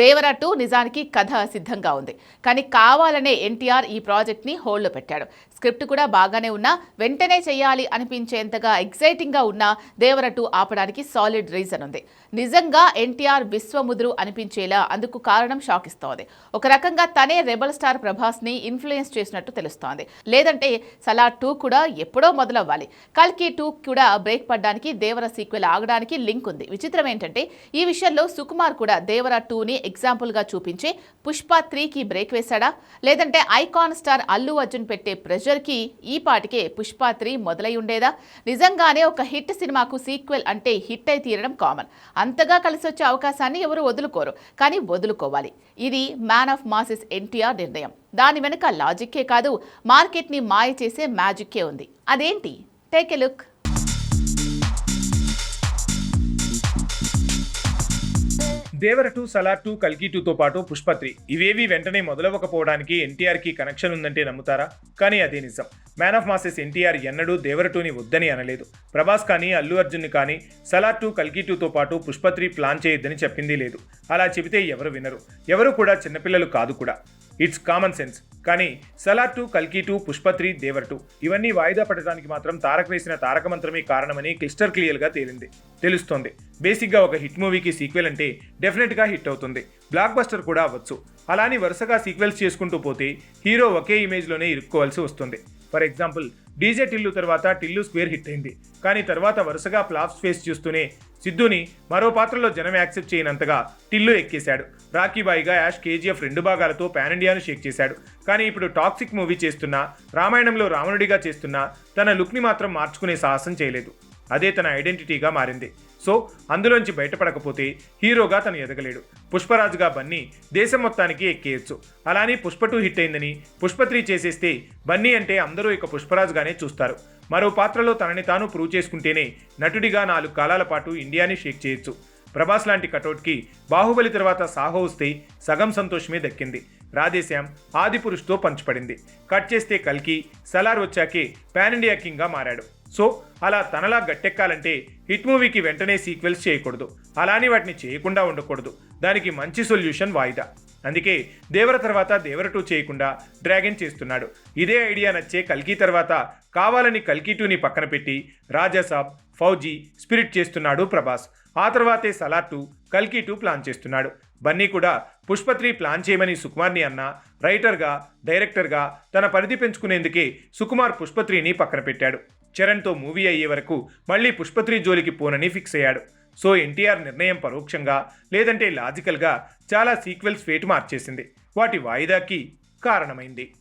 దేవర two నిజానికి కథ సిద్ధంగా ఉంది. కానీ కావాలనే ఎన్టీఆర్ ఈ ప్రాజెక్ట్ని హోల్డ్లో పెట్టాడు. స్క్రిప్ట్ కూడా బాగానే ఉన్నా వెంటనే చేయాలి అనిపించేంతగా ఎగ్జైటింగ్గా ఉన్న దేవర టూ ఆపడానికి సాలిడ్ రీజన్ ఉంది. నిజంగా ఎన్టీఆర్ విశ్వముదురు అనిపించేలా అందుకు కారణం షాక్ ఇస్తోంది ఒక రకంగా తనే రెబల్ స్టార్ ప్రభాస్ని ఇన్ఫ్లుయెన్స్ చేసినట్టు తెలుస్తోంది. లేదంటే సలా టూ కూడా ఎప్పుడో మొదలవ్వాలి. కల్కి టూ కూడా బ్రేక్ పడ్డానికి దేవర సీక్వెల్ ఆగడానికి లింక్ ఉంది. విచిత్రం ఏంటంటే ఈ విషయంలో సుకుమార్ కూడా దేవర టూని ఎగ్జాంపుల్గా చూపించి పుష్ప త్రీకి బ్రేక్ వేశాడా? లేదంటే ఐకాన్ స్టార్ అల్లు అర్జున్ పెట్టే ప్రెషర్కి ఈ పాటికే పుష్ప త్రీ మొదలై ఉండేదా? నిజంగానే ఒక హిట్ సినిమాకు సీక్వెల్ అంటే హిట్ అయి తీరడం కామన్ అంతగా కలిసి వచ్చే అవకాశాన్ని ఎవరు వదులుకోరు. కానీ వదులుకోవాలి. ఇది మ్యాన్ ఆఫ్ మాసెస్ ఎన్టీఆర్ నిర్ణయం. దాని వెనుక లాజిక్కే కాదు మార్కెట్ని మాయ చేసే మ్యాజిక్కే ఉంది. అదేంటి? Take a look Devara two Salaar two కల్కి టూతో పాటు పుష్పత్రి ఇవేవి వెంటనే మొదలవ్వకపోవడానికి ఎన్టీఆర్కి కనెక్షన్ ఉందంటే నమ్ముతారా? కానీ అదే నిజం. మ్యాన్ ఆఫ్ మాసెస్ ఎన్టీఆర్ ఎన్నడూ దేవర టూని వద్దని అనలేదు. ప్రభాస్ కానీ అల్లు అర్జున్ కానీ సలార్ టూ కల్కి టూతో పాటు పుష్పత్రి ప్లాన్ చేయొద్దని చెప్పింది లేదు. అలా చెబితే ఎవరు వినరు. ఎవరు కూడా చిన్నపిల్లలు కాదు కూడా. It's common sense. కానీ సలార్ టూ కల్కి టూ పుష్పత్రి దేవర్ టూ ఇవన్నీ వాయిదా పడటానికి మాత్రం తారక్ వేసిన తారక మంత్రమే కారణమని క్లిస్టర్ క్లియర్గా తేలింది. తెలుస్తోంది. బేసిక్గా ఒక హిట్ మూవీకి సీక్వెల్ అంటే డెఫినెట్గా హిట్ అవుతుంది. బ్లాక్ బస్టర్ కూడా అవ్వచ్చు. అలాని వరుసగా సీక్వెల్స్ చేసుకుంటూ పోతే హీరో ఒకే ఇమేజ్లోనే ఇరుక్కోవాల్సి వస్తుంది. ఫర్ ఎగ్జాంపుల్ డీజే టిల్లు తర్వాత టిల్లు స్క్వేర్ హిట్ అయింది. కానీ తర్వాత వరుసగా ఫ్లాప్స్ ఫేస్ చూస్తూనే సిద్ధుని మరో పాత్రలో జనం యాక్సెప్ట్ చేయనంతగా టిల్లు ఎక్కేశాడు. రాఖీబాయిగా యాష్ కేజీఎఫ్ రెండు భాగాలతో పాన్ ఇండియాను షేక్ చేశాడు. కానీ ఇప్పుడు టాక్సిక్ మూవీ చేస్తున్నా రామాయణంలో రావణుడిగా చేస్తున్నా తన లుక్ని మాత్రం మార్చుకునే సాహసం చేయలేదు. అదే తన ఐడెంటిటీగా మారింది. సో అందులోంచి బయటపడకపోతే హీరోగా తను ఎదగలేడు. పుష్పరాజుగా బన్నీ దేశం మొత్తానికి ఎక్కేయచ్చు. అలానే పుష్ప టూ హిట్ అయిందని పుష్ప త్రీ చేసేస్తే బన్నీ అంటే అందరూ ఇక పుష్పరాజుగానే చూస్తారు. మరో పాత్రలో తనని తాను ప్రూవ్ చేసుకుంటేనే నటుడిగా నాలుగు కాలాల పాటు ఇండియాని షేక్ చేయొచ్చు. ప్రభాస్ లాంటి కటౌట్కి బాహుబలి తర్వాత సాహో వస్తే సగం సంతోషమే దక్కింది. రాధేశ్యామ్ ఆదిపురుష్తో పురుష్తో కట్ చేస్తే కల్కి సలార్ వచ్చాకే పాన్ ఇండియా కింగ్గా మారాడు. సో అలా తనలా గట్టెక్కాలంటే హిట్ మూవీకి వెంటనే సీక్వెల్స్ చేయకూడదు. అలానే వాటిని చేయకుండా ఉండకూడదు. దానికి మంచి సొల్యూషన్ వాయిదా. అందుకే దేవర తర్వాత దేవర టూ చేయకుండా డ్రాగన్ చేస్తున్నాడు. ఇదే ఐడియా నచ్చే కల్కి తర్వాత కావాలని కల్కి టూని పక్కన పెట్టి రాజాసాబ్ ఫౌజీ స్పిరిట్ చేస్తున్నాడు ప్రభాస్. ఆ తర్వాతే సలార్ టూ కల్కి టూ ప్లాన్ చేస్తున్నాడు. బన్నీ కూడా పుష్పత్రి ప్లాన్ చేయమని సుకుమార్ని అన్న రైటర్గా డైరెక్టర్గా తన పరిధి పెంచుకునేందుకే సుకుమార్ పుష్పత్రిని పక్కన పెట్టాడు. చరణ్తో మూవీ అయ్యే వరకు మళ్ళీ పుష్పత్రి జోలికి పోనని ఫిక్స్ అయ్యాడు. సో ఎన్టీఆర్ నిర్ణయం పరోక్షంగా లేదంటే లాజికల్గా చాలా సీక్వెల్స్ ఫేట్ మార్చేసింది. వాటి వాయిదాకి కారణమైంది.